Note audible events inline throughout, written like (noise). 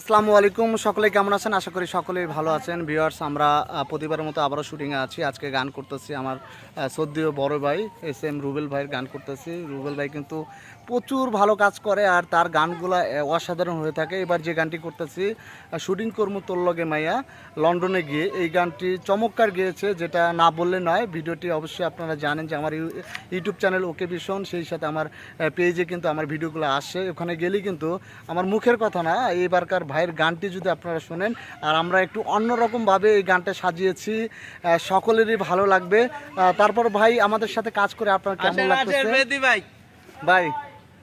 আসসালামু আলাইকুম, সকলে কেমন আছেন? আশা করি সকলেই ভালো আছেন। ভিউয়ার্স, আমরা প্রতিবারের মতো আবারও শুটিংয়ে আছি। আজকে গান করতেছি আমার সদ্যীয় বড় ভাই, এস এম রুবেল ভাইয়ের গান করতেছি। রুবেল ভাই কিন্তু প্রচুর ভালো কাজ করে আর তার গানগুলো অসাধারণ হয়ে থাকে। এবার যে গানটি করতেছি শুটিং কর্ম তোল্লগে মাইয়া, লন্ডনে গিয়ে। এই গানটি চমৎকার গিয়েছে, যেটা না বললে নয়। ভিডিওটি অবশ্যই আপনারা জানেন যে আমার ইউ- ইউটিউব চ্যানেল ওকে ভীষণ, সেই সাথে আমার পেজে কিন্তু আমার ভিডিওগুলো আসে। ওখানে গেলেই কিন্তু আমার মুখের কথা না, এইবারকার ভাইয়ের গানটি যদি আপনারা শোনেন আর আমরা একটু অন্যরকমভাবে এই গানটা সাজিয়েছি সকলেরই ভালো লাগবে। তারপর ভাই আমাদের সাথে কাজ করে আপনার কেমন লাগতেছে? ভাই। ভাই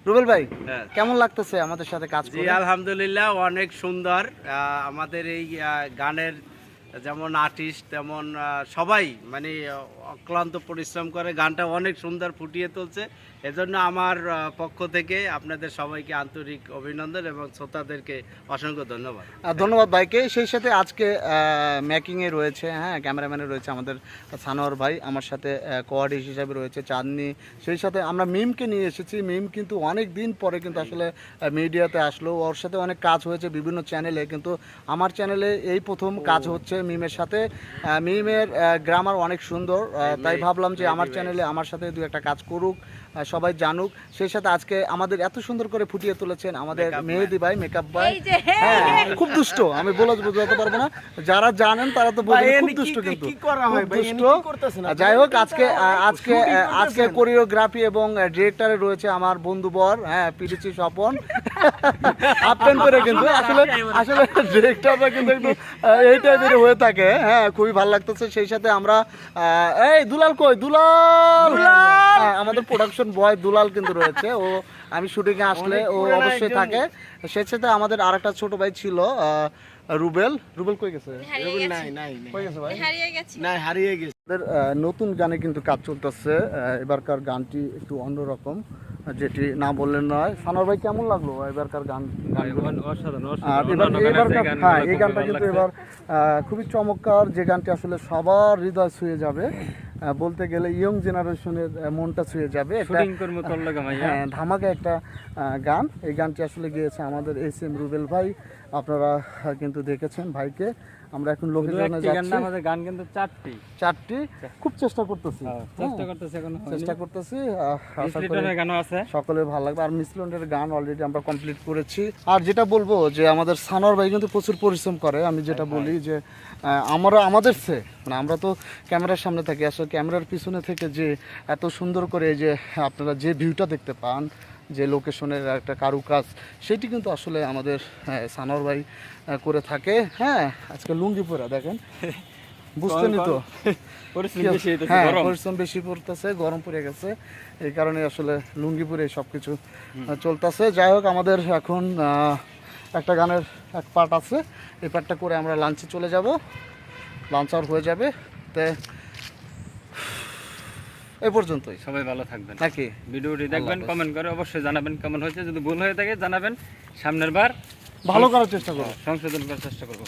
রুবেল ভাই হ্যাঁ। কেমন লাগতেছে আমাদের সাথে কাজ জি করে? আলহামদুলিল্লাহ অনেক সুন্দর। আমাদের এই গানের যেমন আর্টিস্ট তেমন সবাই মানে অক্লান্ত পরিশ্রম করে গানটা অনেক সুন্দর ফুটিয়ে তুলছে। এজন্য আমার পক্ষ থেকে আপনাদের সবাইকে আন্তরিক অভিনন্দন এবং শ্রোতাদেরকে অসংখ্য ধন্যবাদ। ধন্যবাদ ভাইকে। সেই সাথে আজকে মেকিংয়ে রয়েছে হ্যাঁ ক্যামেরাম্যানে রয়েছে আমাদের সানোয়ার ভাই আমার সাথে কোয়ার্ডিস হিসাবে রয়েছে চাঁদনি। সেই সাথে আমরা মিমকে নিয়ে এসেছি। মিম কিন্তু অনেক দিন পরে কিন্তু আসলে মিডিয়াতে আসলো। ওর সাথে অনেক কাজ হয়েছে বিভিন্ন চ্যানেলে কিন্তু আমার চ্যানেলে এই প্রথম কাজ হচ্ছে মিমের সাথে। মিমের গ্রামার অনেক সুন্দর। তাই ভাবলাম যে আমার চ্যানেলে আমার সাথে দু একটা কাজ করুক সবাই জানুক। সেই সাথে আজকে আমাদের এত সুন্দর করে ফুটিয়ে তুলেছেন আমাদের মেহেদি ভাই মেকআপ ভাই। হ্যাঁ। খুব দুষ্ট আমি বলে বোঝাতে পারব না। যারা জানেন তারা তো বলবেন খুব দুষ্ট কিন্তু। দুষ্ট। যাই হোক আজকে আজকে আজকে কোরিওগ্রাফি এবং ডিরেক্টরে রয়েছে আমার বন্ধু বর হ্যাঁ পিডিচি স্বপন। আপটেন করে কিন্তু আসলে আসলে ডিরেক্টররা কিন্তু একটু এই টাইপের হয়ে থাকে। হ্যাঁ খুবই ভালো লাগতেছে। সেই সাথে আমরা এই দুলাল কই? দুলাল! হ্যাঁ, আমাদের প্রোডাকশন বয় দুলাল কিন্তু রয়েছে। ও আমি শুটিংয়ে আসলে ও অবশ্যই থাকে। সেই সাথে আমাদের আরেকটা ছোট ভাই ছিল আহ, রুবেল। রুবেল কই গেছে? হারিয়ে গেছি। কই গেছে ভাই? হারিয়ে গেছি। না হারিয়ে গেছে। নতুন গানে কিন্তু কাজ চলতেছে। এবারকার গানটি একটু অন্যরকম। যেটি না বললেন নয় সানোয়ার ভাই কেমন লাগল এবারকার গান আর এবার এবারকার হ্যাঁ এই গানটা কিন্তু এবার খুবই চমৎকার। যে গানটি আসলে সবার হৃদয় ছুঁয়ে যাবে। বলতে গেলে ইয়ং জেনারেশনের মনটা ছুঁয়ে যাবে। হ্যাঁ ধামাকা একটা গান। এই গানটি আসলে গিয়েছে আমাদের এস এম রুবেল ভাই। আপনারা কিন্তু দেখেছেন ভাইকে। আমরা এখন লোকেশনে যাচ্ছি। আমাদের গান কিন্তু চারটি। চারটি। খুব চেষ্টা করতেছি। চেষ্টা হ্যাঁ, করতেছে এখন চেষ্টা করতেছি। আশা করি গানও আছে। সকলের ভালো লাগবে। আর মিসলন্ডের গান অলরেডি আমরা কমপ্লিট করেছি। আর যেটা বলব যে আমাদের সানোয়ার ভাই কিন্তু প্রচুর পরিশ্রম করে। আমি যেটা বলি যে আমরা আমাদের সে মানে আমরা তো ক্যামেরার সামনে থাকি আসলে ক্যামেরার পিছনে থেকে যে এত সুন্দর করে এই যে আপনারা যে ভিউটা দেখতে পান যে লোকেশনের একটা কারুকাজ সেটি কিন্তু আসলে আমাদের আহ, সানোয়ার ভাই করে থাকে। হ্যাঁ আজকে লুঙ্গি পরা দেখেন। (laughs) বুঝতেনই তো? (laughs) হ্যাঁ পরিশ্রম বেশি পড়তেছে গরম পড়ে গেছে। এই কারণে আসলে লুঙ্গি পরে সব কিছু চলতেছে। যাই হোক আমাদের এখন একটা গানের এক পার্ট আছে। এই পার্টটা করে আমরা লাঞ্চে চলে যাব। লাঞ্চ আওয়ার হয়ে যাবে। তে এই পর্যন্তই। সবাই ভালো থাকবেন। নাকি? ভিডিওটি দেখবেন কমেন্ট করে অবশ্যই জানাবেন কেমন হয়েছে? যদি ভুল হয়ে থাকে জানাবেন। সামনের বার ভালো করার চেষ্টা করব। সংশোধন করার চেষ্টা করব।